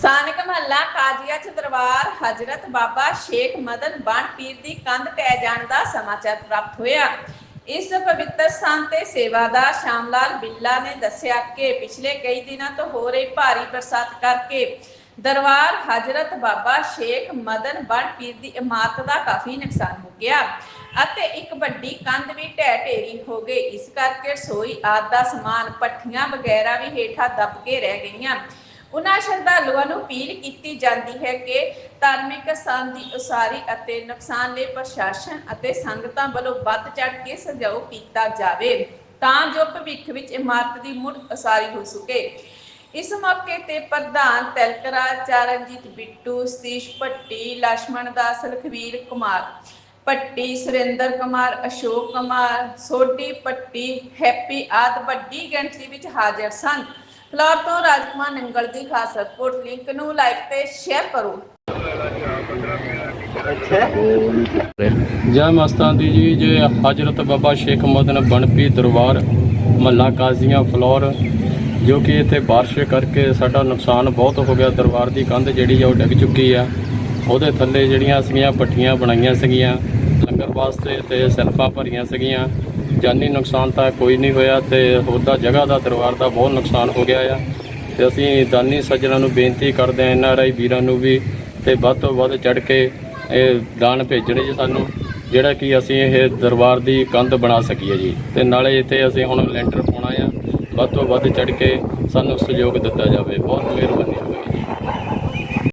ਸਥਾਨਕ ਮਹੱਲਾ ਕਾਜੀਆ ਚ ਦਰਬਾਰ ਹਜ਼ਰਤ ਬਾਬਾ ਸ਼ੇਖ ਮਦਨ ਬਣ ਪੀਰ ਦੀ ਕੰਧ ਪੈ ਜਾਣ ਦਾ ਸਮਾਚਾਰ ਪ੍ਰਾਪਤ ਹੋਇਆ। ਇਸ ਪਵਿੱਤਰ ਸਥਾਨ ਤੇ ਸੇਵਾਦਾਰ ਸ਼ਾਮਲਾਲ ਬਿੱਲਾ ਨੇ ਦੱਸਿਆ ਕਿ ਪਿਛਲੇ ਕਈ ਦਿਨਾਂ ਤੋਂ ਹੋ ਰਹੀ ਭਾਰੀ ਬਰਸਾਤ ਕਰਕੇ ਦਰਬਾਰ ਹਜ਼ਰਤ ਬਾਬਾ ਸ਼ੇਖ ਮਦਨ ਬਣ ਪੀਰ ਦੀ ਇਮਾਰਤ ਦਾ ਕਾਫੀ ਨੁਕਸਾਨ ਹੋ ਗਿਆ ਅਤੇ ਇੱਕ ਵੱਡੀ ਕੰਧ ਵੀ ਢਹਿ ਢੇਰੀ ਹੋ ਗਈ। ਇਸ ਕਰਕੇ ਰਸੋਈ ਆਦਿ ਦਾ ਸਮਾਨ, ਪੱਠੀਆਂ ਵਗੈਰਾ ਵੀ ਹੇਠਾਂ ਦੱਬ ਕੇ ਰਹਿ ਗਈਆਂ। ਉਹਨਾਂ ਸ਼ਰਧਾਲੂਆਂ ਨੂੰ ਅਪੀਲ ਕੀਤੀ ਜਾਂਦੀ ਹੈ ਕਿ ਧਾਰਮਿਕ ਸਥਾਨ ਦੀ ਉਸਾਰੀ ਅਤੇ ਨੁਕਸਾਨ ਲਈ ਪ੍ਰਸ਼ਾਸਨ ਅਤੇ ਸੰਗਤਾਂ ਵੱਲੋਂ ਵੱਧ ਚੜ ਕੇ ਸਹਿਯੋਗ ਕੀਤਾ ਜਾਵੇ, ਤਾਂ ਜੋ ਭਵਿੱਖ ਵਿੱਚ ਇਮਾਰਤ ਦੀ ਮੁੜ ਉਸਾਰੀ ਹੋ ਸਕੇ। ਇਸ ਮੌਕੇ ਤੇ ਪ੍ਰਧਾਨ ਤਿਲਕਰਾ ਚਾਰਨਜੀਤ ਬਿੱਟੂ ਸਤੀਸ਼ ਭੱਟੀ ਲక్ష్మణ ਦਾ ਲਖਵੀਰ ਕੁਮਾਰ ਪੱਟੀ ਸੁਰਿੰਦਰ ਕੁਮਾਰ, ਅਸ਼ੋਕ ਕੁਮਾਰ, ਸੋਢੀ ਪੱਟੀ ਹੈਪੀ ਆਦ ਵੱਡੀ ਗਿਣਤੀ ਵਿੱਚ ਹਾਜ਼ਰ ਸਨ। ਫਲੋਰ ਤੋਂ ਰਾਜਕੁਮਾਰ ਨੰਗਲ ਦੀ ਖਾਸ ਰਿਪੋਰਟ ਲਿੰਕ ਨੂੰ ਲਾਈਕ ਤੇ ਸ਼ੇਅਰ ਕਰੋ। ਜੈ ਮਸਤਾਂ ਦੀ ਜੀ, ਜੇ ਹਜ਼ਰਤ ਬਾਬਾ ਸ਼ੇਖ ਮਦਨ ਬਣਪੀ ਦਰਬਾਰ ਮਹੱਲਾ ਕਾਜ਼ੀਆਂ ਫਲੋਰ, ਜੋ ਕਿ ਇੱਥੇ ਬਾਰਿਸ਼ ਕਰਕੇ ਸਾਡਾ ਨੁਕਸਾਨ ਬਹੁਤ ਹੋ ਗਿਆ। ਦਰਬਾਰ ਦੀ ਕੰਧ ਜਿਹੜੀ ਆ ਉਹ ਡਿੱਗ ਚੁੱਕੀ ਆ। ਉਹਦੇ ਥੱਲੇ ਜਿਹੜੀਆਂ ਸੀਗੀਆਂ, ਪੱਠੀਆਂ ਬਣਾਈਆਂ ਸੀਗੀਆਂ, ਲੰਗਰ ਵਾਸਤੇ ਤੇ ਸੈਲਫਾਂ ਭਰੀਆਂ ਸੀਗੀਆਂ। ਜਾਨੀ ਨੁਕਸਾਨ ਤਾਂ ਕੋਈ ਨਹੀਂ ਹੋਇਆ ਤੇ ਉਹਦਾ ਜਗ੍ਹਾ ਦਾ ਦਰਬਾਰ ਦਾ ਬਹੁਤ ਨੁਕਸਾਨ ਹੋ ਗਿਆ ਆ। ਤੇ ਅਸੀਂ ਦਾਨੀ ਸੱਜਣਾਂ ਨੂੰ ਬੇਨਤੀ ਕਰਦੇ ਹਾਂ, ਐਨ ਆਰ ਆਈ ਵੀਰਾਂ ਨੂੰ ਵੀ ਤੇ ਵੱਧ ਤੋਂ ਵੱਧ ਚੜ ਕੇ ਇਹ ਦਾਨ ਭੇਜਣੇ ਜੀ ਸਾਨੂੰ, ਜਿਹੜਾ ਕਿ ਅਸੀਂ ਇਹ ਦਰਬਾਰ ਦੀ ਕੰਧ ਬਣਾ ਸਕੀਏ ਜੀ। ਤੇ ਨਾਲੇ ਇੱਥੇ ਅਸੀਂ ਹੁਣ ਲੈਂਟਰ ਪਾਉਣਾ ਆ, ਵੱਧ ਤੋਂ ਵੱਧ ਚੜ ਕੇ ਸਾਨੂੰ ਸਹਿਯੋਗ ਦਿੱਤਾ ਜਾਵੇ। ਬਹੁਤ ਮਿਹਰਬਾਨੀ।